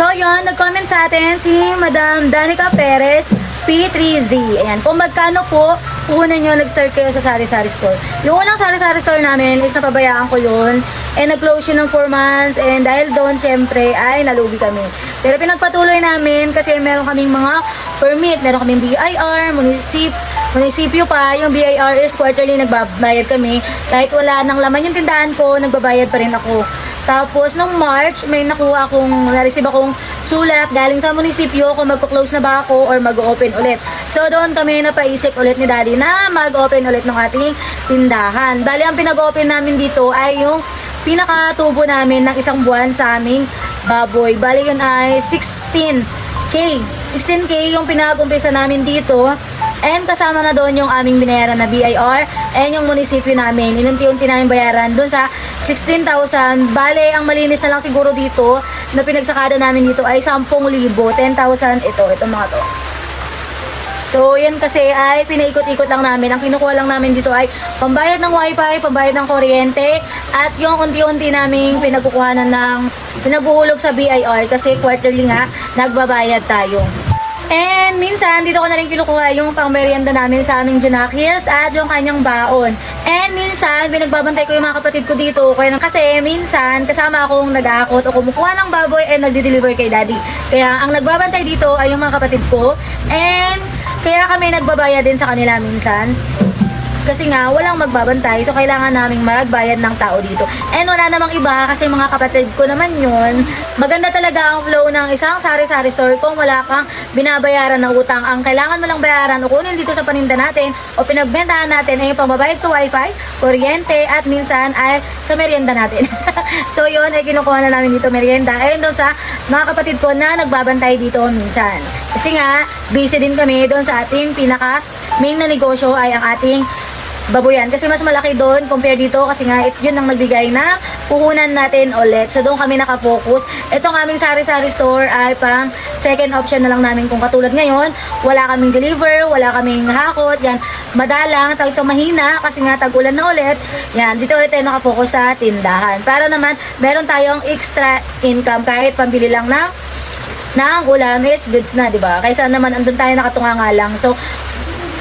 So, yun, nag-comment sa atin si Madam Danica Perez, P3Z. Ayan, kung magkano po, una nyo nag-start kayo sa sari-sari store. Yung unang sari-sari store namin is napabayaan ko yun. And nag-close yun ng 4 months. And dahil doon, syempre, ay nalugi kami. Pero pinagpatuloy namin kasi meron kaming mga permit. Meron kaming BIR, munisip, munisipyo pa. Yung BIR is quarterly nagbabayad kami. Kahit wala nang laman yung tindahan ko, nagbabayad pa rin ako. Tapos, nung March, may nakuha akong, na-receive akong sulat galing sa munisipyo kung magko-close na ba ako or mag-open ulit. So, doon kami napaisip ulit ni Daddy na mag-open ulit ng ating tindahan. Bali, ang pinag-open namin dito ay yung pinakatubo namin ng isang buwan sa aming baboy. Bali, yun ay 16K. 16K yung pinag-umpisa namin dito. And kasama na doon yung aming binayaran na BIR and yung munisipyo namin. Inunti-unti namin bayaran doon sa 16,000. Bale, ang malinis na lang siguro dito na pinagsakada namin dito ay 10,000. 10,000 ito, ito mga to. So, yan kasi ay pinaikot-ikot lang namin. Ang kinukuha lang namin dito ay pambayad ng wifi, pambayad ng kuryente, at yung unti-unti naming pinagkukuhanan ng pinaguhulog sa BIR kasi quarterly nga nagbabayad tayo. And minsan, dito ko na rin kinukuha yung pangmerienda namin sa aming Junakis at yung kanyang baon. And minsan, binagbabantay ko yung mga kapatid ko dito. Kaya kasi minsan, kasama akong nag-aakot o kumukuha ng baboy and nagdi-deliver kay daddy. Kaya ang nagbabantay dito ay yung mga kapatid ko. And kaya kami nagbabayad din sa kanila minsan. Kasi nga, walang magbabantay. So, kailangan naming magbayad ng tao dito. And wala namang iba kasi mga kapatid ko naman yun. Maganda talaga ang flow ng isang sari-sari store kung wala kang binabayaran na utang. Ang kailangan mo lang bayaran o kunin dito sa paninda natin o pinagbentahan natin ay yung pambabayad sa wifi, kuryente, at minsan ay sa merienda natin. so, yun ay kinukuha na namin dito merienda. Ayun doon sa mga kapatid ko na nagbabantay dito minsan. Kasi nga, busy din kami doon sa ating pinaka main na negosyo ay ang ating baboyan. Kasi mas malaki doon compare dito kasi nga it, yun ang nagbigay na puhunan natin ulit. So doon kami nakafocus. Itong aming sari-sari store ay pang second option na lang namin kung katulad ngayon. Wala kaming deliver, wala kaming hakot. Yan, madalang, tag ito mahina kasi nga tag-ulan na ulit. Yan, dito ulit tayo nakafocus sa tindahan. Para naman meron tayong extra income kahit pambili lang ng na ang goods na, di ba? Kaysa naman andun tayo nakatunga nga lang. So,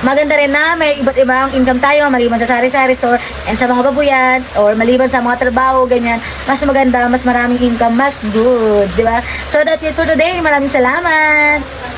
maganda rin na may iba't ibang income tayo maliban sa sari-sari store and sa mga babuyan or maliban sa mga trabaho, ganyan. Mas maganda, mas maraming income, mas good, di ba? So, that's it for today. Maraming salamat!